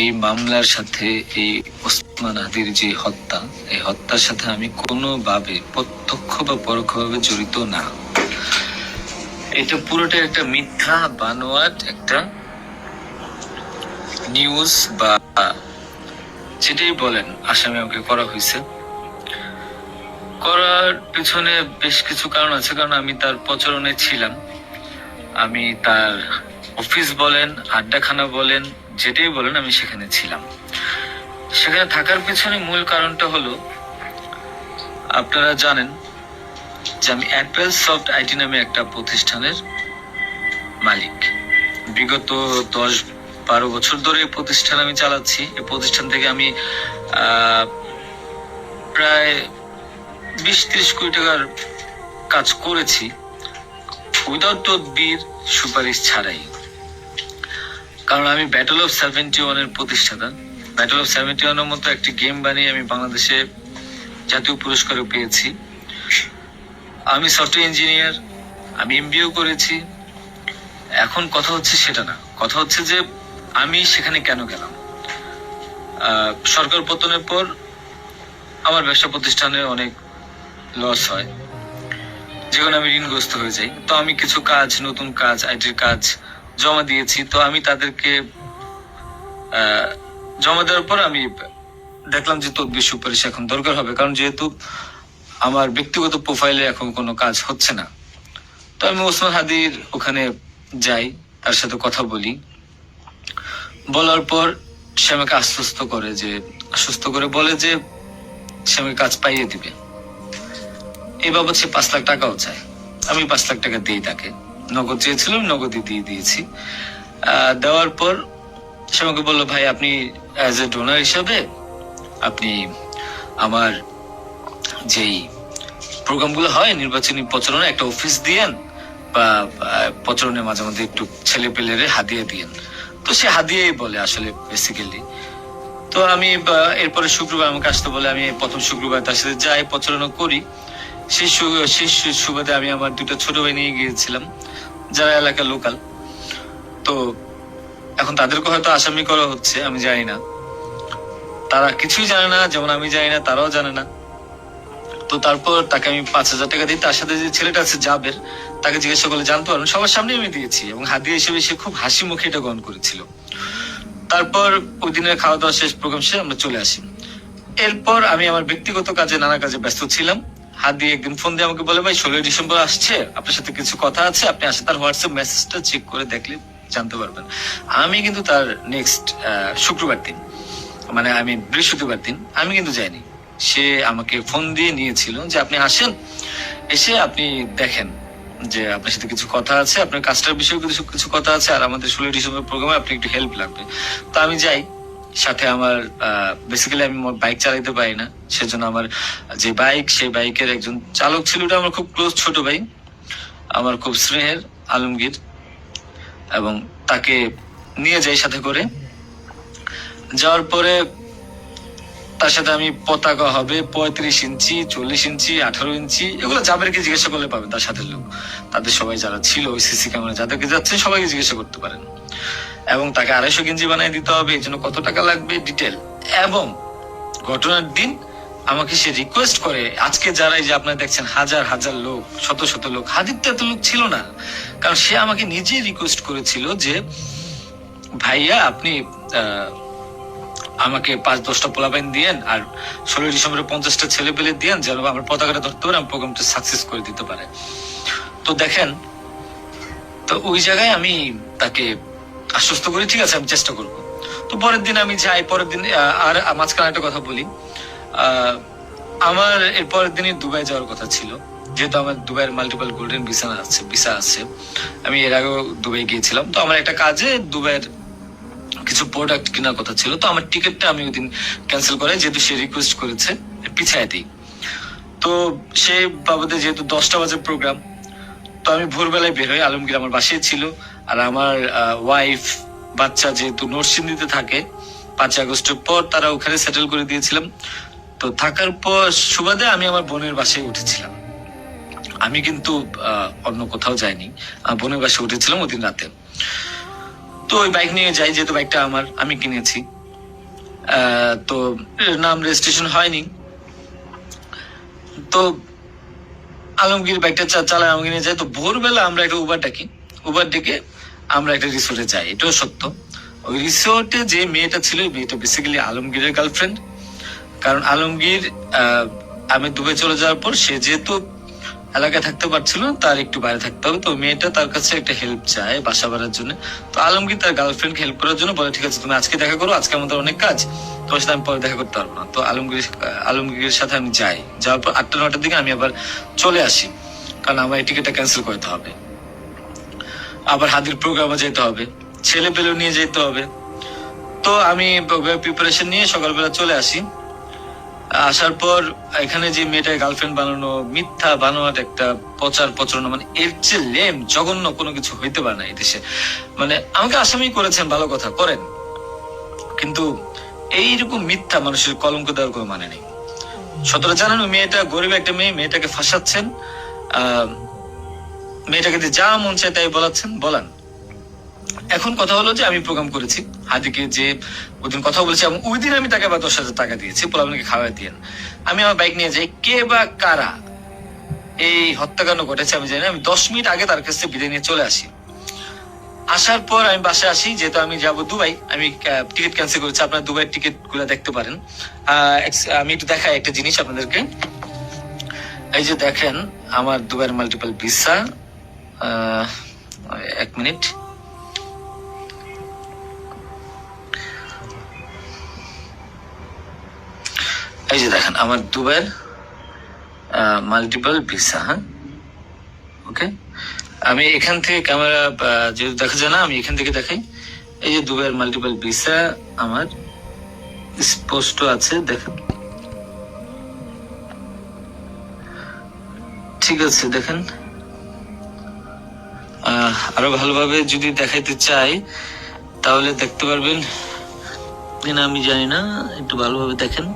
এই মামলার সাথে এই ওসমান হাদির যে হত্যা, এই হত্যার সাথে আমি কোনোভাবে প্রত্যক্ষ বা পরোক্ষভাবে জড়িত না। এটা পুরোটা একটা মিথ্যা, বানোয়াট একটা নিউজ বা যেটাই বলেন, আসামি আমাকে করা হয়েছে। করার পিছনে বেশ কিছু কারণ আছে, কারণ আমি তার প্রচারণে ছিলাম। আমি তার অফিস বলেন, আড্ডাখানা বলেন, যেটাই বলেন, আমি সেখানে ছিলাম। সেখানে থাকার পিছনে মূল কারণটা হলো, আপনারা জানেন যে আমি অ্যাপেল সফট আইটি নামে একটা প্রতিষ্ঠানের মালিক। বিগত দশ বারো বছর ধরে এই প্রতিষ্ঠান আমি চালাচ্ছি। এই প্রতিষ্ঠান থেকে আমি প্রায় বিশ ত্রিশ কোটি টাকার কাজ করেছি। উইদাউট তদবির সুপারিশ ছাড়াই। কারণ আমি ব্যাটল অফ সেভেন্টি ওয়ানের প্রতিষ্ঠাতা। ব্যাটল অফ সেভেন্টি ওয়ানের মতো একটি গেম বানিয়ে আমি বাংলাদেশে জাতীয় পুরস্কারও পেয়েছি। আমি সফটওয়্যার ইঞ্জিনিয়ার আমি এমবিও করেছি। এখন কথা হচ্ছে সেটা না। কথা হচ্ছে যে আমি সেখানে কেন গেলাম? সরকার পতনের পর আমার ব্যবসা প্রতিষ্ঠানে অনেক লস হয়। যেখানে আমি ঋণগ্রস্ত হয়ে যাই, তো আমি কিছু কাজ, নতুন কাজ আইটির কাজ জমা দিয়েছি, তো আমি তাদেরকে জমা দেওয়ার পর আমি দেখলাম যে তদবির সুপারিশ এখন দরকার হবে, কারণ যেহেতু আমার ব্যক্তিগত প্রোফাইলে এখন কোনো কাজ হচ্ছে না। তো আমি ওসমান হাদির ওখানে যাই, তার সাথে কথা বলি। বলার পর সে আমাকে আশ্বস্ত করে যে, আশ্বস্ত করে বলে যে, সে আমাকে কাজ পাইয়ে দিবে। বাবদ সে পাঁচ লাখ টাকাও চায়। আমি পাঁচ লাখ টাকা দিই তাকে। নগদ চেয়েছিলাম, নগদই দিয়ে দিয়েছি। দেওয়ার পর সে আমাকে বলল, ভাই, আপনি অ্যাজ এ ডোনার হিসাবে আপনি আমার যেই প্রোগ্রামগুলো হয়, নির্বাচনী প্রচারণা একটা অফিস দিয়েন বা প্রচারণের মাঝে মধ্যে একটু ছেলে পেলেরে হাদিয়ে দিয়েন। তো সে হাদিয়েই বলে আসলে বেসিক্যালি তো আমি এরপরে শুক্রবার আমাকে আসতে বলে, আমি প্রথম শুক্রবার তার সাথে যাই, প্রচারণা করি। সু- সেই সুবাদে আমি আমার দুটো ছোট ভাই নিয়ে গিয়েছিলাম, যারা এলাকার লোকাল। তো এখন তাদেরকে হয়তো আসামি করা হচ্ছে, আমি জানি না। তারা কিছুই জানে না, যেমন আমি জানি না, তারাও জানে না। তো তারপর তাকে আমি পাঁচ হাজার টাকা দিই তার সাথে যে ছেলেটা আছে জাবের, তাকে জিজ্ঞাসা করলে জানতে পারবেন সবার সামনে আমি দিয়েছি এবং হাদিয়া হিসেবে সে খুব হাসি মুখে এটা গ্রহণ করেছিল। তারপর ওই দিনের খাওয়া দাওয়া শেষ, প্রোগ্রাম শেষে আমরা চলে আসি। এরপর আমি আমার ব্যক্তিগত কাজে, নানা কাজে ব্যস্ত ছিলাম। হাত দিয়ে একদিন ফোন দিয়ে আমাকে বলে, ভাই, ষোলোই ডিসেম্বর আসছে, আপনার সাথে কিছু কথা আছে, আপনি আসে তার হোয়াটসঅ্যাপ মেসেজটা চেক করে দেখলে জানতে পারবেন। আমি কিন্তু তার নেক্সট শুক্রবার দিন মানে আমি বৃহস্পতিবার দিন, আমি কিন্তু যাইনি। সে আমাকে ফোন দিয়ে নিয়েছিল যে, আপনি আসেন, এসে আপনি দেখেন যে আপনার সাথে কিছু কথা আছে, আপনার কাজটার বিষয়ে কিছু কিছু কথা আছে, আর আমাদের ষোলোই ডিসেম্বর প্রোগ্রামে আপনি একটু হেল্প লাগবে। তো আমি যাই সাথে আমার বেসিক্যালি আমি বাইক চালাতে পারি না। সেজন্য আমার যে বাইক সেই বাইকের একজন চালক ছিল ওটা আমার খুব ক্লোজ ছোট ভাই। আমার খুব স্নেহের আলমগীর। এবং তাকে নিয়ে যাই সাথে করে। যাওয়ার পরে তার সাথে আমি পতাকা হবে, পঁয়ত্রিশ ইঞ্চি, চল্লিশ ইঞ্চি, আঠারো ইঞ্চি, এগুলো জাবেরকে জিজ্ঞাসা করলে পাবেন তার সাথে লোক। তাদের সবাই যারা ছিল, ওই সিসি ক্যামেরা যাদেরকে যাচ্ছে, সবাইকে জিজ্ঞাসা করতে পারেন। এবং তাকে আড়াইশো গেঞ্জি বানিয়ে দিতে হবে জন্য কত টাকা লাগবে ডিটেল এবং ঘটনার দিন আমাকে সে রিকোয়েস্ট করে, আজকে যারাই যে আপনারা দেখছেন, হাজার হাজার লোক, শত শত লোক হাদির তো এত লোক ছিল না। কারণ সে আমাকে নিজেই রিকোয়েস্ট করেছিল যে, ভাইয়া, আপনি আমাকে পাঁচ দশটা পোলাপাইন দিয়েন, আর ষোলো ডিসেম্বরে পঞ্চাশটা ছেলে পেলে দিয়েন, যেন আমার পতাকাটা ধরতে পারে প্রোগ্রামটা সাকসেস করে দিতে পারে। তো দেখেন, তো ওই জায়গায় আমি তাকে আশ্বস্ত করি, ঠিক আছে, আমি চেষ্টা করব। তো পরের দিন আমি যাই, পরের দিন আর মাঝখানে একটা কথা বলি। আমার এর পরের দিনই দুবাই যাওয়ার কথা ছিল। যেহেতু আমার দুবাইয়ের মাল্টিপল গোল্ডেন ভিসা আছে ভিসা আছে, আমি এর আগেও দুবাই গিয়েছিলাম। তো আমার একটা কাজে দুবাইয়ের কিছু প্রোডাক্ট কেনার কথা ছিল। তো আমার টিকিটটা আমি ওই দিন ক্যান্সেল করে যেহেতু সে রিকোয়েস্ট করেছে, পিছায় দিই। তো সে বাবদে যেহেতু দশটা বাজে প্রোগ্রাম তো আমি ভোরবেলায় বের হই, আলমগীর আমার বাসায় ছিল। আর আমার ওয়াইফ বাচ্চা যেহেতু নরসিংদীতে থাকে পাঁচ আগস্টের পর তারা ওখানে সেটেল করে দিয়েছিলাম। তো থাকার পর সুবাদে আমি আমার বোনের বাসায় উঠেছিলাম। আমি কিন্তু অন্য কোথাও যাইনি। বোনের বাসায় উঠেছিলাম ওদিন রাতে। তো ওই বাইক নিয়ে যাই, যেহেতু বাইকটা আমার, আমি কিনেছি। তো নাম রেজিস্ট্রেশন হয়নি। তো আলমগীর বাইকটা চালায় আলমগীর নিয়ে যায় তো ভোরবেলা আমরা একটা উবার ডাকি। উবার ডেকে আমরা একটা রিসোর্টে যাই, এটাও সত্য। ওই রিসোর্টে যে মেয়েটা ছিল মেয়েটা বেসিক্যালি আলমগীরের গার্লফ্রেন্ড কারণ আলমগীর আমি দুবাই চলে যাওয়ার পর সে যেহেতু এলাকায় থাকতে পারছিল তার একটু বাইরে থাকতে হবে। তো মেয়েটা তার কাছে একটা হেল্প চায় বাসা বাড়ার জন্য। তো আলমগীর তার গার্লফ্রেন্ড হেল্প করার জন্য বলে, ঠিক আছে, তুমি আজকে দেখা করো, আজকে আমাদের অনেক কাজ, তোমার সাথে আমি পরে দেখা করতে পারব না। তো আলমগীর, আলমগীরের সাথে আমি যাই। যাওয়ার পর আটটা নটার দিকে আমি আবার চলে আসি। কারণ আমার এই টিকিটটা ক্যান্সেল করতে হবে। আবার হাদির প্রোগ্রামে যেতে হবে। ছেলে পেলেও নিয়ে যেতে হবে। তো আমি প্রিপারেশন নিয়ে সকালবেলা চলে আসি। আসার পর এখানে যে মেয়েটা গার্লফ্রেন্ড বানানো মিথ্যা বানোয়াট একটা প্রচার প্রচারণা মানে এর যে লেম জঘন্য কোনো কিছু হইতে পারে না এই দেশে। মানে আমাকে আসামি করেছেন ভালো কথা করেন। কিন্তু এইরকম মিথ্যা মানুষের কলঙ্ক দেওয়ার কোনো মানে নেই। সতরা জানেন মেয়েটা গরিব একটা মেয়ে মেয়েটাকে ফাঁসাচ্ছেন। আহ, মেয়েটাকে দিয়ে যা মন চায় তাই বলাচ্ছেন, বলান। এখন কথা হলো যে আমি প্রোগ্রাম করেছি হাদিকে যে ওদিন কথা বলেছি এবং ওই দিন আমি তাকে আবার দশ হাজার টাকা দিয়েছি পোলাপানকে খাওয়াই দিয়েন। আমি আমার বাইক নিয়ে যাই, কে বা কারা এই হত্যাকাণ্ড ঘটেছে আমি জানি আমি দশ মিনিট আগে তার কাছ থেকে বিদায় নিয়ে চলে আসি। আসার পর আমি বাসায় আসি, যেহেতু আমি যাব দুবাই, আমি টিকিট ক্যান্সেল করেছি, আপনারা দুবাইয়ের টিকিটগুলা দেখতে পারেন। আমি একটু দেখাই একটা জিনিস আপনাদেরকে। এই যে দেখেন, আমার দুবাইয়ের মাল্টিপল ভিসা এক মিনিট। এই যে দেখেন, আমার দুবাইয়ের মাল্টিপল ভিসা হ্যাঁ? ওকে আমি এখান থেকে ক্যামেরা যেহেতু দেখা যায় না, আমি এখান থেকে দেখাই। এই যে দুবাইয়ের মাল্টিপল ভিসা আমার স্পষ্ট আছে, দেখেন। ঠিক আছে, দেখেন। আরও ভালোভাবে যদি দেখাইতে চাই, তাহলে দেখতে পারবেন। কিনা আমি জানি না, একটু ভালোভাবে দেখেন।